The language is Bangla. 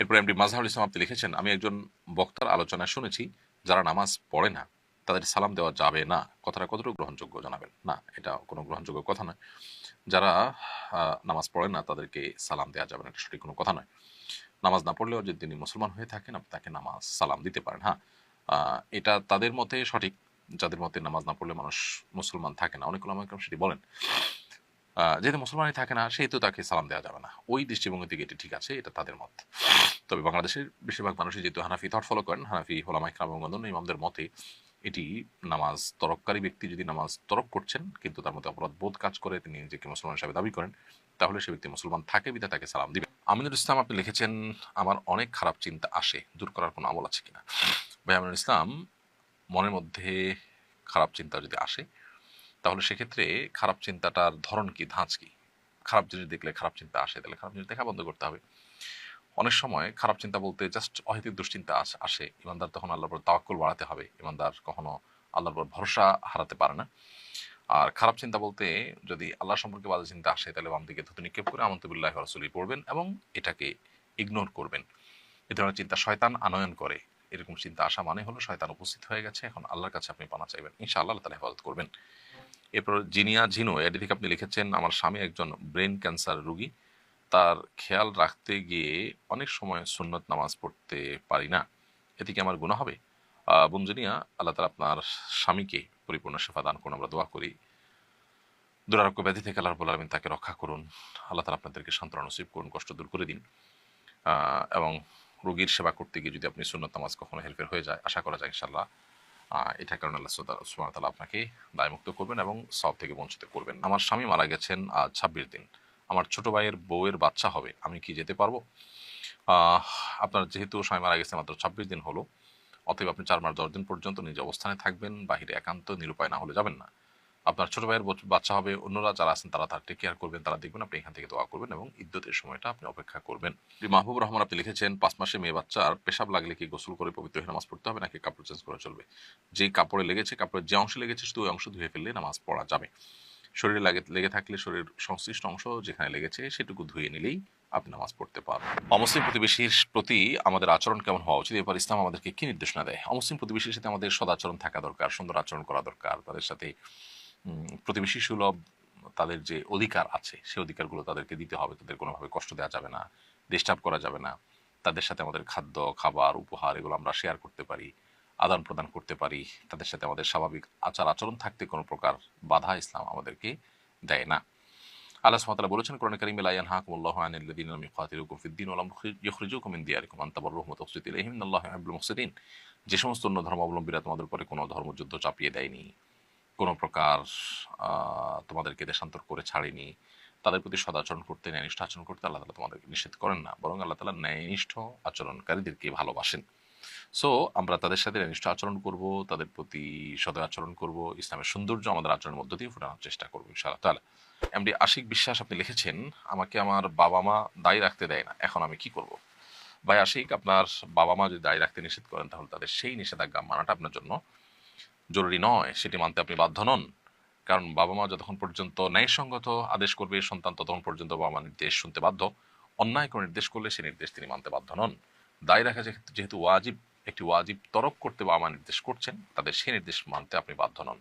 এরপর এমডি মাজহারুল ইসলাম আপনি লিখেছেন, আমি একজন বক্তার আলোচনায় শুনেছি, যারা নামাজ পড়ে না, তাদের সালাম দেওয়া যাবে না। কথাটা কতটুকু গ্রহণযোগ্য জানাবেন? না, এটা কোনো গ্রহণযোগ্য কথা নয়। যারা নামাজ পড়ে না, তাদেরকে সালাম দেওয়া যাবে না, এটা সঠিক কোনো কথা নয়। নামাজ না পড়লেও যদি তিনি মুসলমান হয়ে থাকেন, আপনি তাকে নামাজ সালাম দিতে পারেন হ্যাঁ। এটা তাদের মতে সঠিক, যাদের মতে নামাজ না পড়লে মানুষ মুসলমান থাকে না। অনেক একরম সেটি বলেন যেহেতু মুসলমানই থাকে না, সেহেতু তাকে সালাম দেওয়া যাবে না। ওই দৃষ্টিভঙ্গি থেকে এটি ঠিক আছে, এটা তাদের মত। তবে বাংলাদেশের বেশিরভাগ মানুষই যেহেতু হানাফি থট ফলো করেন, হানাফি হোলামা ইকরাম এবং অন্যান্য ইমামদের মতে এটি নামাজ তরককারী ব্যক্তি যদি নামাজ তরক করছেন, কিন্তু তার মধ্যে অপরাধ বোধ কাজ করে, তিনি নিজেকে মুসলমান হিসাবে দাবি করেন, তাহলে সে ব্যক্তি মুসলমান থাকে বিধা তাকে সালাম দিবে। আমিনুল ইসলাম, আপনি লিখেছেন, আমার অনেক খারাপ চিন্তা আসে, দূর করার কোনো আমল আছে কিনা? ভাই, আমিনুল ইসলাম, মনের মধ্যে খারাপ চিন্তা যদি আসে, তাহলে সেক্ষেত্রে খারাপ চিন্তাটার ধরন কি, ধাঁচ কি? খারাপ জিনিস দেখলে খারাপ চিন্তা আসে, তাহলে খারাপ জিনিস দেখা বন্ধ করতে হবে। অনেক সময় খারাপ চিন্তা বলতে জাস্ট অহেতুক দুশ্চিন্তা আসে ইমানদার তখন আল্লাহর পর তাওয়াক্কুল বাড়াতে হবে। ইমানদার কখনো আল্লাহর পর ভরসা হারাতে পারে না। আর খারাপ চিন্তা বলতে যদি আল্লাহ সম্পর্কে বাজে চিন্তা আসে, তাহলে বাম দিকে থুতু নিক্ষেপ করে আমন্তবিল্লাহ রসুলি পড়বেন এবং এটাকে ইগনোর করবেন। এ ধরনের চিন্তা শয়তান আনয়ন করে। এরকম চিন্তা আসা মানে হলো শয়তান উপস্থিত হয়ে গেছে, এখন আল্লাহর কাছে আপনি পানা চাইবেন। ইনশাআল্লাহ আল্লাহ তালা হেফাজত করবেন। এরপর জিনিয়া ঝিনো এটি থেকে আপনি লিখেছেন, আমার স্বামী একজন ব্রেন ক্যান্সার রোগী। তার খেয়াল রাখতে গিয়ে অনেক সময় সুন্নত নামাজ পড়তে পারি না। এতে কি আমার গুণ হবে? আহ, বুনজুনিয়া আল্লাহ তালা আপনার স্বামীকে পরিপূর্ণ সেবা দান করুন আমরা দোয়া করি। দুরারোগ্য ব্যাধি থেকে আল্লাহ রব্বুল আলমিন তাকে রক্ষা করুন। আল্লাহ তালা আপনাদেরকে সান্ত্বনা নসিব করুন কষ্ট দূর করে দিন। এবং রোগীর সেবা করতে গিয়ে যদি আপনি সুন্নত নামাজ কখনো হেল্পের হয়ে যায় আশা করা যায় ইনশাল্লাহ এটা কারণে আল্লাহ সুমান তালা আপনাকে দায়মুক্ত করবেন এবং সব থেকে বঞ্চিত করবেন। আমার স্বামী মারা গেছেন আজ ছাব্বিশ দিন। আমার ছোট ভাইয়ের বউয়ের বাচ্চা হবে, আমি কি যেতে পারব? আপনার যেহেতু স্বামী মারা গেছে মাত্র ছাব্বিশ দিন হলো, অতএব আপনি চার মাস দশ দিন পর্যন্ত নিজ অবস্থানে থাকবেন, বাহিরে একান্ত নিরুপায় না হলে যাবেন না। আপনার ছোট ভাইয়ের বাচ্চা হবে, অন্যরা যারা আছেন তারা তার টেক কেয়ার করবেন, তারা দেখবেন, আপনি এখান থেকে দোয়া করবেন এবং ইদ্যতের সময়টা আপনি অপেক্ষা করবেন। মাহবুব রহমান, আপনি লিখেছেন, পাঁচ মাসে মেয়ে বাচ্চা, আর পেশাব লাগলে কি গোসল করে পবিত্র হয়ে নামাজ পড়তে হবে, নাকি কাপড় চেঞ্জ করে চলবে? যে কাপড়ে লেগেছে, কাপড়ের যে অংশে লেগেছে, শুধু ওই অংশ ধুয়ে ফেললে নামাজ পড়া যাবে। শরীরে লাগে, লেগে থাকলে শরীর সংশ্লিষ্ট অংশ যেখানে লেগেছে সেটুকু ধুয়ে নিলেই আপনি নামাজ পড়তে পারবেন। অমুসলিম প্রতিবেশীর প্রতি আমাদের আচরণ কেমন হওয়া উচিত? এরপর ইসলাম আমাদেরকে কি নির্দেশনা দেয়? অমুসলিম প্রতিবেশীর সাথে আমাদের সদাচরণ থাকা দরকার, সুন্দর আচরণ করা দরকার, তাদের সাথে প্রতিবেশী সুলভ, তাদের যে অধিকার আছে সেই অধিকারগুলো তাদেরকে দিতে হবে, তাদের কোনোভাবে কষ্ট দেওয়া যাবে না, ডিস্টার্ব করা যাবে না। তাদের সাথে আমাদের খাদ্য, খাবার, উপহার এগুলো আমরা শেয়ার করতে পারি। আদান প্রদান করতে পারি, তাদের সাথে আমাদের স্বাভাবিক আচার আচরণ থাকতে কোনো প্রকার বাধা ইসলাম আমাদেরকে দেয় না। আল্লাহ সুবহানাহু বলেছেন, কোরআন কারীমে, লা ইয়ানহাকুমুল্লাহু আনিল লাযিনা লাম ইউকাতিলুকুম ফিদ-দীন ওয়া লাম ইখরিজুকুম মিন দিয়ারিকুম আন তাবাররুহুম ওয়া তুকসিতু ইলাইহিম ইন্নাল্লাহা ইউহিব্বুল মুহসিনিন যে সমস্ত অন্য ধর্মাবলম্বীরা তোমাদের উপরে কোনো ধর্মযুদ্ধ চাপিয়ে দেয়নি, কোনো প্রকার তোমাদেরকে দেশান্তর করে ছাড়েনি, তাদের প্রতি সদাচরণ করতে, ন্যায়নিষ্ঠ আচরণ করতে আল্লাহ তালা তোমাদেরকে নিষেধ করেন না, বরং আল্লাহ তালা ন্যায়নিষ্ঠ আচরণকারীদেরকে ভালোবাসেন। সো আমরা তাদের সাথে নিষ্ঠ আচরণ করব, তাদের প্রতি সদয় আচরণ করব, ইসলামের সৌন্দর্য আমাদের আচরণের মধ্য দিয়ে ফুটানোর চেষ্টা করব, ইনশাআল্লাহ তাহলে এমডি আশিক বিশ্বাস আপনি লিখেছেন, আমাকে আমার বাবা মা দায়ী রাখতে দেয় না, এখন আমি কি করব? ভাই আশিক, আপনার বাবা মা যদি দায়ী রাখতে নিষেধ করেন, তাহলে তাদের সেই নিষেধাজ্ঞা মানাটা আপনার জন্য জরুরি নয়, সেটি মানতে আপনি বাধ্য নন। কারণ বাবা মা যতক্ষণ পর্যন্ত ন্যায়সঙ্গত আদেশ করবে, সন্তান ততক্ষণ পর্যন্ত বাবা মা নির্দেশ শুনতে বাধ্য, অন্যায় কোনো নির্দেশ করলে সেই নির্দেশ তিনি মানতে বাধ্য নন। দায়ী রাখা যেহেতু- ওয়াজিব, একটি ওয়াজিব তরক করতে বা আমার নির্দেশ করছেন, তাদের সে নির্দেশ মানতে আপনি বাধ্য নন।